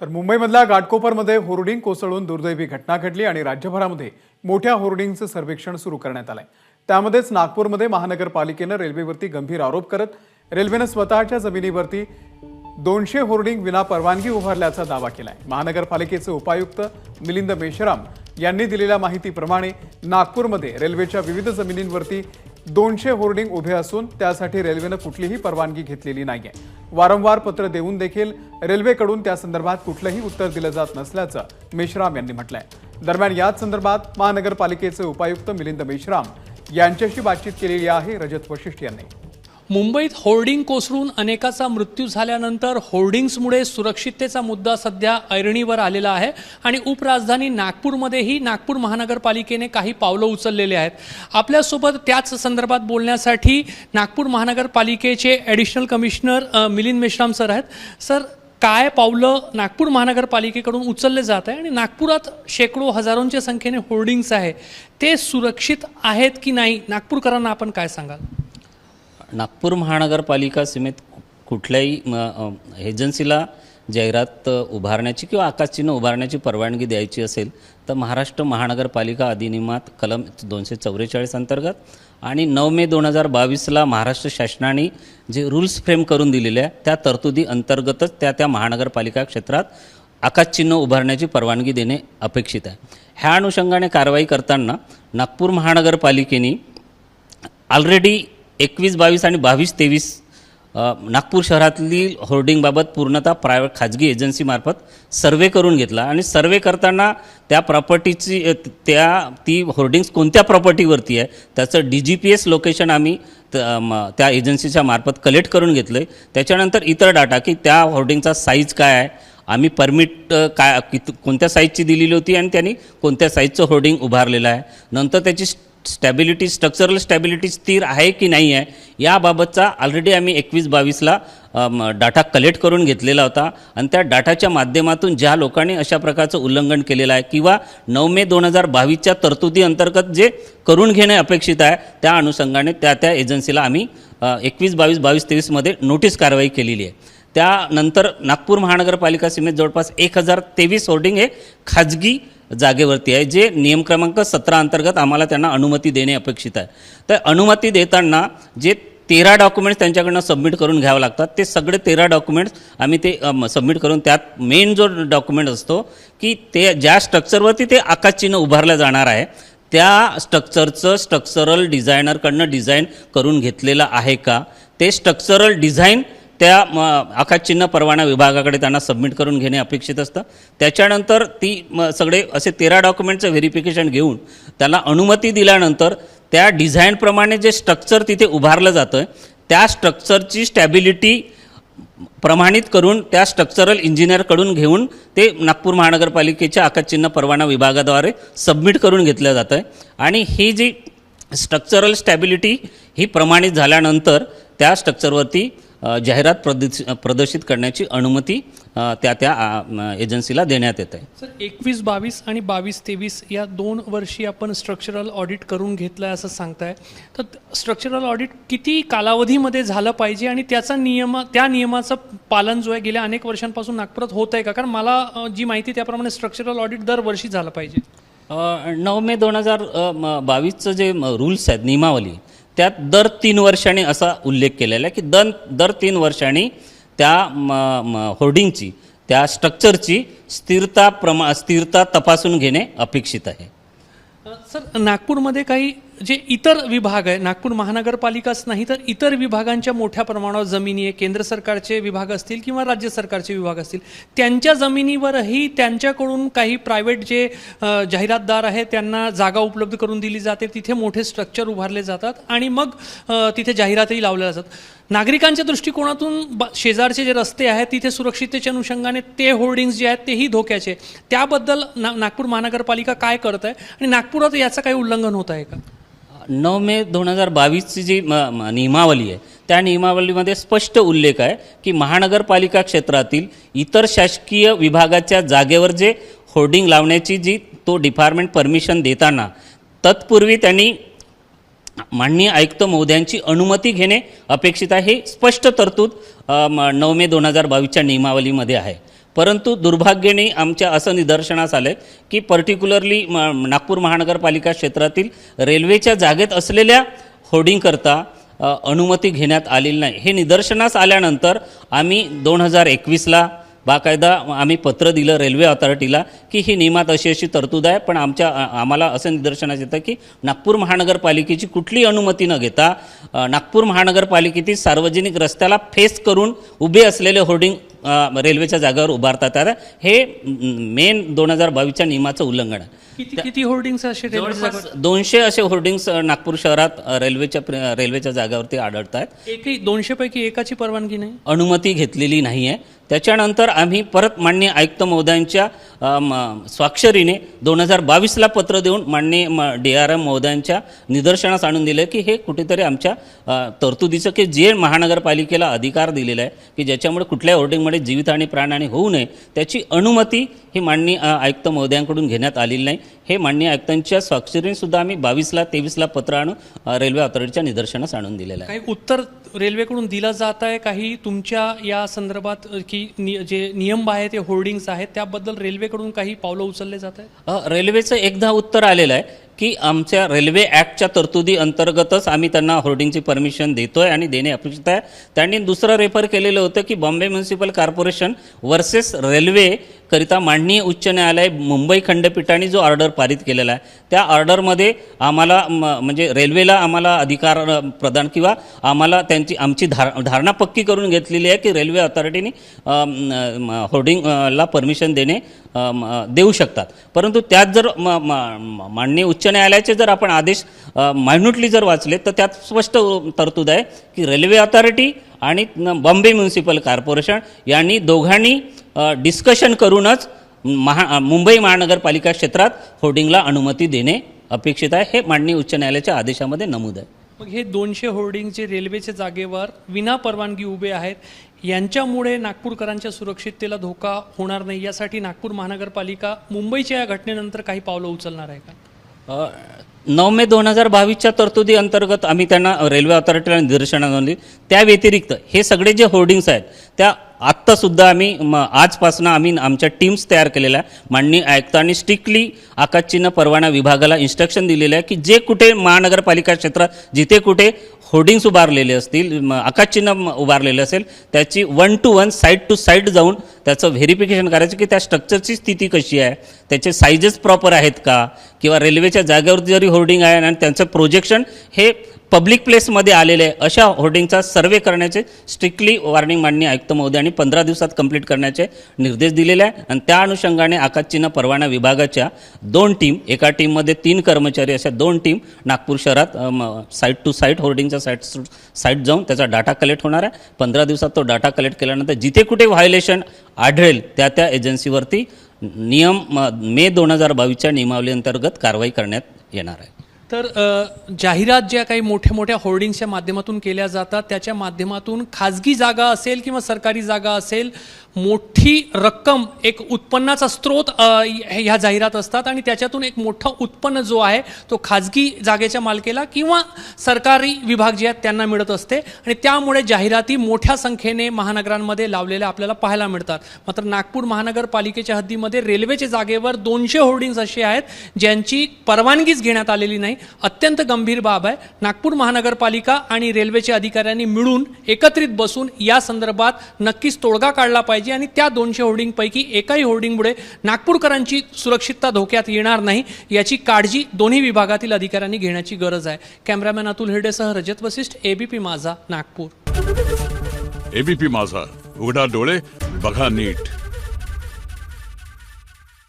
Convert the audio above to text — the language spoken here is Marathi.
तर मुंबईमधल्या घाटकोपरमध्ये होर्डिंग कोसळून दुर्दैवी घटना घडली आणि राज्यभरामध्ये मोठ्या होर्डिंगचं सर्वेक्षण सुरू करण्यात आलंय. त्यामध्येच नागपूरमध्ये महानगरपालिकेनं रेल्वेवरती गंभीर आरोप करत रेल्वेनं स्वतःच्या जमिनीवरती दोनशे होर्डिंग विना परवानगी उभारल्याचा दावा केलाय. महानगरपालिकेचे उपायुक्त मिलिंद मेश्राम यांनी दिलेल्या माहितीप्रमाणे नागपूरमध्ये रेल्वेच्या विविध जमिनींवरती दोनशे होर्डिंग उभे असून त्यासाठी रेल्वेनं कुठलीही परवानगी घेतलेली नाहीये. वारंवार पत्र देऊन देखील रेल्वेकडून त्या संदर्भात कुठलंही उत्तर दिलं जात नसल्याचं मेश्राम यांनी म्हटलंय. दरम्यान याच संदर्भात महानगरपालिकेचे उपायुक्त मिलिंद मेश्राम यांच्याशी बातचीत केलेली आहे रजत वशिष्ठ यांनी. मुंबईत होर्डिंग कोसळून अनेकाचा मृत्यू झाल्यानंतर होर्डिंग्समुळे सुरक्षिततेचा मुद्दा सध्या ऐरणीवर आलेला आहे आणि उपराजधानी नागपूरमध्येही नागपूर महानगरपालिकेने काही पावलं उचललेले आहेत. आपल्यासोबत त्याच संदर्भात बोलण्यासाठी नागपूर महानगरपालिकेचे additional commissioner Milind Meshram sir आहेत. सर काय पावलं नागपूर महानगरपालिकेकडून उचलले जात आहे आणि नागपुरात शेकडो हजारोंच्या संख्येने होर्डिंग्स आहे. ते सुरक्षित आहेत की नाही? नागपूरकरांना आपण काय सांगाल? नागपूर महानगरपालिका सीमेत कुठल्याही म, एजन्सीला जाहिरात उभारण्याची किंवा आकाशचिन्ह उभारण्याची परवानगी द्यायची असेल तर महाराष्ट्र महानगरपालिका अधिनियमात कलम दोनशे चौवेचाळीस अंतर्गत आणि नऊ मे दोन हजार बावीसला महाराष्ट्र शासनाने जे रूल्स फ्रेम करून दिलेले आहे त्या तरतुदी अंतर्गतच त्या त्या महानगरपालिका क्षेत्रात आकाशचिन्ह उभारण्याची परवानगी देणे अपेक्षित आहे. ह्या अनुषंगाने कारवाई करताना नागपूर महानगरपालिकेने ऑलरेडी एकवीस बावीस आणि बावीस तेवीस नागपूर शहरातली होर्डिंगबाबत पूर्णतः प्रायव्हेट खाजगी एजन्सीमार्फत सर्वे करून घेतला आणि सर्वे करताना त्या प्रॉपर्टीची त्या ती होर्डिंग्स कोणत्या प्रॉपर्टीवरती आहे त्याचं D G P S location आम्ही त- म, त्या एजन्सीच्या मार्फत कलेक्ट करून घेतलं आहे त्याच्यानंतर इतर डाटा की त्या होर्डिंगचा साईज काय आहे आम्ही परमिट काय कित कोणत्या साईजची दिलेली होती आणि त्यांनी कोणत्या साईजचं होर्डिंग उभारलेलं आहे. नंतर त्याची स्टॅबिलिटी स्ट्रक्चरल स्टॅबिलिटी स्थिर आहे की नाही आहे याबाबतचा ऑलरेडी आम्ही एकवीस बावीसला डाटा कलेक्ट करून घेतलेला होता. आणि त्या डाटाच्या माध्यमातून ज्या लोकांनी अशा प्रकारचं उल्लंघन केलेलं आहे किंवा नऊ मे दोन हजार बावीसच्या तरतुदी अंतर्गत जे करून घेणे अपेक्षित आहे त्या अनुषंगाने त्या त्या एजन्सीला आम्ही एकवीस बावीस बावीस तेवीसमध्ये नोटीस कारवाई केलेली आहे. त्यानंतर नागपूर महानगरपालिका सीमेत जवळपास एक हजार तेवीस होर्डिंग हे खाजगी जागेवरती आहे जे नियम क्रमांक सतरा अंतर्गत आम्हाला त्यांना अनुमती देणे अपेक्षित आहे. तर अनुमती देताना जे तेरा डॉक्युमेंट्स त्यांच्याकडनं सबमिट करून घ्यावं लागतात ते सगळे तेरा डॉक्युमेंट्स आम्ही ते सबमिट करून त्यात मेन जो डॉक्युमेंट असतो की ते ज्या स्ट्रक्चरवरती ते आकाशचिन्ह उभारलं जाणार आहे त्या स्ट्रक्चरचं स्ट्रक्चरल डिझायनरकडनं डिझाईन करून घेतलेलं आहे का? ते स्ट्रक्चरल डिझाईन त्या म, आकाशचिन्ह परवाना विभागाकडे त्यांना सबमिट करून घेणे अपेक्षित असतं. त्याच्यानंतर ती म, सगळे असे तेरा डॉक्युमेंटचं व्हेरिफिकेशन घेऊन त्याला अनुमती दिल्यानंतर त्या डिझाईनप्रमाणे जे स्ट्रक्चर तिथे उभारलं जातं आहे त्या स्ट्रक्चरची स्टॅबिलिटी प्रमाणित करून त्या स्ट्रक्चरल इंजिनियरकडून घेऊन ते नागपूर महानगरपालिकेच्या आकाशचिन्ह परवाना विभागाद्वारे सबमिट करून घेतलं जातं आहे आणि ही जी स्ट्रक्चरल स्टॅबिलिटी ही प्रमाणित झाल्यानंतर त्या स्ट्रक्चरवरती जाहिरात प्रदर्श प्रदर्शित करण्याची अनुमती त्या त्या एजन्सीला देण्यात येत आहे. सर एकवीस बावीस आणि बावीस तेवीस या दोन वर्षी आपण स्ट्रक्चरल ऑडिट करून घेतलं आहे असं सांगताय. तर स्ट्रक्चरल ऑडिट किती कालावधीमध्ये झालं पाहिजे आणि त्याचा नियम त्या नियमाचं पालन जो आहे गेल्या अनेक वर्षांपासून नागपुरात होत आहे का? कारण मला जी माहिती त्याप्रमाणे स्ट्रक्चरल ऑडिट दरवर्षी झालं पाहिजे. नऊ मे दोन हजार बावीसचं जे रूल्स आहेत नियमावली त्यात दर तीन वर्षांनी असा उल्लेख केलेला आहे की दर दर तीन वर्षांनी त्या म, होर्डिंगची त्या स्ट्रक्चरची स्थिरता प्रमा स्थिरता तपासून घेणे अपेक्षित आहे. सर नागपूरमध्ये काही जे इतर विभाग आहे नागपूर महानगरपालिकाच नाही तर इतर विभागांच्या मोठ्या प्रमाणावर जमिनी आहे. केंद्र सरकारचे विभाग असतील किंवा राज्य सरकारचे विभाग असतील त्यांच्या जमिनीवरही त्यांच्याकडून काही प्रायव्हेट जे जाहिरातदार आहे त्यांना जागा उपलब्ध करून दिली जाते. तिथे मोठे स्ट्रक्चर उभारले जातात आणि मग तिथे जाहिरातही लावल्या जातात. नागरिकांच्या दृष्टिकोनातून ब- शेजारचे जे रस्ते आहेत तिथे सुरक्षिततेच्या अनुषंगाने ते होर्डिंग्स जे आहेत तेही धोक्याचे त्याबद्दल ना नागपूर महानगरपालिका काय करत आहे? आणि नागपुरात याचं काही उल्लंघन होत आहे का? नऊ मे दोन हजार बावीसची जी म, म, नियमावली आहे त्या नियमावलीमध्ये स्पष्ट उल्लेख आहे की महानगरपालिका क्षेत्रातील इतर शासकीय विभागाच्या जागेवर जे होर्डिंग लावण्याची जी तो डिपार्टमेंट परमिशन देताना तत्पूर्वी त्यांनी माननीय आयुक्त महोदयांची अनुमती घेणे अपेक्षित आहे हे स्पष्ट तरतूद अ, म, नऊ मे दोन हजार बावीसच्या नियमावलीमध्ये आहे. परंतु दुर्भाग्याने आमच्या असं निदर्शनास आलं की पर्टिक्युलरली नागपूर महानगरपालिका क्षेत्रातील रेल्वेच्या जागेत असलेल्या होर्डिंगकरता अनुमती घेण्यात आलेली नाही. हे निदर्शनास आल्यानंतर आम्ही दोन हजार एकवीसला बाकायदा आम्ही पत्र दिलं रेल्वे ऑथॉरिटीला की ही नियमात अशी अशी तरतूद आहे पण आमच्या आम्हाला असं निदर्शनास येतं की नागपूर महानगरपालिकेची कुठली अनुमती न घेता नागपूर महानगरपालिकेतील सार्वजनिक रस्त्याला फेस करून उभे असलेले होर्डिंग रेल्वेच्या जागेवर उभारतात. हे मेन दोन हजार बावीसच्या नियमाचं उल्लंघन आहे किती किती होर्डिंग्स असे जवळपास दोनशे असे होर्डिंग्स नागपूर शहरात रेल्वेच्या रेल्वेच्या जागावरती आढळत आहेत? एकही दोनशे पैकी एकाची परवानगी नाही अनुमती घेतलेली नाही आहे त्याच्यानंतर आम्ही परत माननीय आयुक्त महोदयांच्या म, स्वाक्षरीने दोन हजार बावीसला पत्र देऊन माननीय डी आर एम महोदयांच्या निदर्शनास आणून दिलं की हे कुठेतरी आमच्या तरतुदीचं की जे महानगरपालिकेला अधिकार दिलेला आहे की ज्याच्यामुळे कुठल्याही होर्डिंगमध्ये जीवितहानी प्राणहानी होऊ नये त्याची अनुमती ही माननीय आयुक्त महोदयांकडून घेण्यात आलेली नाही. हे माननीय आयुक्तांच्या स्वाक्षरीने सुद्धा आम्ही बावीसला तेवीसला पत्र आणून रेल्वे ऑथॉरिटीच्या निदर्शनास आणून दिलेलं आहे. काही उत्तर रेल्वेकडून दिलं जात आहे? काही तुमच्या या संदर्भात की नि- जे नियम आहे ते होर्डिंग्स आहेत त्याबद्दल रेल्वेकडून काही पावलं उचलले जात आहे रेल्वेचं एकदा उत्तर आलेलं आहे. की आमच्या रेल्वे ॲक्टच्या तरतुदी अंतर्गतच आम्ही त्यांना होर्डिंगची परमिशन देतो आहे आणि देणे अपेक्षित आहे. त्यांनी दुसरं रेफर केलेलं होतं की Bombay municipal corporation versus railway करिता माननीय उच्च न्यायालय मुंबई खंडपीठाने जो ऑर्डर पारित केलेला आहे. त्या ऑर्डरमध्ये आम्हाला म- म्हणजे रेल्वेला आम्हाला अधिकार प्रदान किंवा आम्हाला त्यांची आमची धार धारणा पक्की करून घेतलेली आहे की रेल्वे अथॉरिटीने होर्डिंगला परमिशन देणे देऊ शकतात. परंतु त्यात जर म- माननीय उच्च उच्च न्यायालयाचे जर आपण आदेश मायन्युटली जर वाचले तर त्यात स्पष्ट तरतूद आहे की रेल्वे अथॉरिटी आणि बॉम्बे म्युन्सिपल कॉर्पोरेशन यांनी दोघांनी डिस्कशन करूनच महा मुंबई महानगरपालिका क्षेत्रात होर्डिंगला अनुमती देणे अपेक्षित आहे. हे माननीय उच्च न्यायालयाच्या आदेशामध्ये नमूद आहे. मग हे दोनशे होर्डिंग जे रेल्वेच्या जागेवर विना परवानगी उभे आहेत. यांच्यामुळे नागपूरकरांच्या सुरक्षिततेला धोका होणार नाही. यासाठी नागपूर महानगरपालिका मुंबईच्या या घटनेनंतर काही पावलं उचलणार आहे का? नऊ मे दोन हजार बावीसच्या तरतुदी अंतर्गत आम्ही त्यांना रेल्वे अथॉरिटीला निदर्शनं आणली. त्या व्यतिरिक्त हे सगळे जे होर्डिंग्स आहेत त्या आत्तासुद्धा आम्ही म, आजपासून आम्ही आमच्या टीम्स तयार केलेल्या आहे माननीय आयुक्तांनी स्ट्रिक्टली आकाशचिन्ह परवाना विभागाला इन्स्ट्रक्शन दिलेलं आहे की जे कुठे महानगरपालिका क्षेत्रात जिथे कुठे होर्डिंग्स उभारलेले असतील म, आकाशचिन्ह उभारलेले असेल त्याची one two one side two side जाऊन त्याचं व्हेरिफिकेशन करायचं की त्या स्ट्रक्चरची स्थिती कशी आहे त्याचे साईजेस प्रॉपर आहेत का किंवा रेल्वेच्या जागेवर जरी होर्डिंग आहे आणि त्यांचं प्रोजेक्शन हे पब्लिक प्लेसमध्ये आलेले आहे. अशा होर्डिंगचा सर्वे करण्याचे स्ट्रिक्टली वॉर्निंग मांडणी आयुक्त महोदयांनी पंधरा दिवसात कंप्लीट करण्याचे निर्देश दिलेले आहे. आणि त्या अनुषंगाने आकाशचिन्ह परवाना विभागाच्या दोन टीम एका टीममध्ये तीन कर्मचारी अशा दोन टीम नागपूर शहरात साईट टू साईट होर्डिंगच्या साईट साईट जाऊन त्याचा डाटा कलेक्ट होणार आहे. पंधरा दिवसात तो डाटा कलेक्ट केल्यानंतर जिथे कुठे व्हायोलेशन आढळेल त्या त्या एजन्सीवरती नियम म, मे दोन हजार बावीसच्या नियमावली अंतर्गत कारवाई करण्यात येणार आहे. तर जाहिरात ज्या काही मोठ्या मोठ्या होर्डिंग्सच्या माध्यमातून केल्या जातात त्याच्या माध्यमातून खाजगी जागा असेल किंवा सरकारी जागा असेल मोठी रक्कम एक उत्पन्नाचा स्रोत ह्या जाहिरात असतात आणि त्याच्यातून एक मोठं उत्पन्न जो आहे तो खाजगी जागेच्या मालकेला किंवा सरकारी विभाग जे आहेत त्यांना मिळत असते. आणि त्यामुळे जाहिराती मोठ्या संख्येने महानगरांमध्ये लावलेल्या आपल्याला पाहायला मिळतात. मात्र नागपूर महानगरपालिकेच्या हद्दीमध्ये रेल्वेच्या जागेवर दोनशे होर्डिंग्स असे आहेत ज्यांची परवानगीच घेण्यात आलेली नाही. अत्यंत गंभीर बाब आहे. नागपूर महानगरपालिका आणि रेल्वेच्या अधिकाऱ्यांनी मिळून एकत्रित बसून या संदर्भात नक्कीच तोडगा काढला पाहिजे आणि त्या दोनशे होर्डिंगपैकी एकाही होर्डिंगमुळे नागपूरकरांची सुरक्षितता धोक्यात येणार नाही याची काळजी दोन्ही विभागातील अधिकाऱ्यांनी घेण्याची गरज आहे. कॅमेरामॅन अतुल हिरडेसह रजत वसिष्ठ एबीपी माझा नागपूर. एबीपी माझा. उघडा डोळे बघा नीट.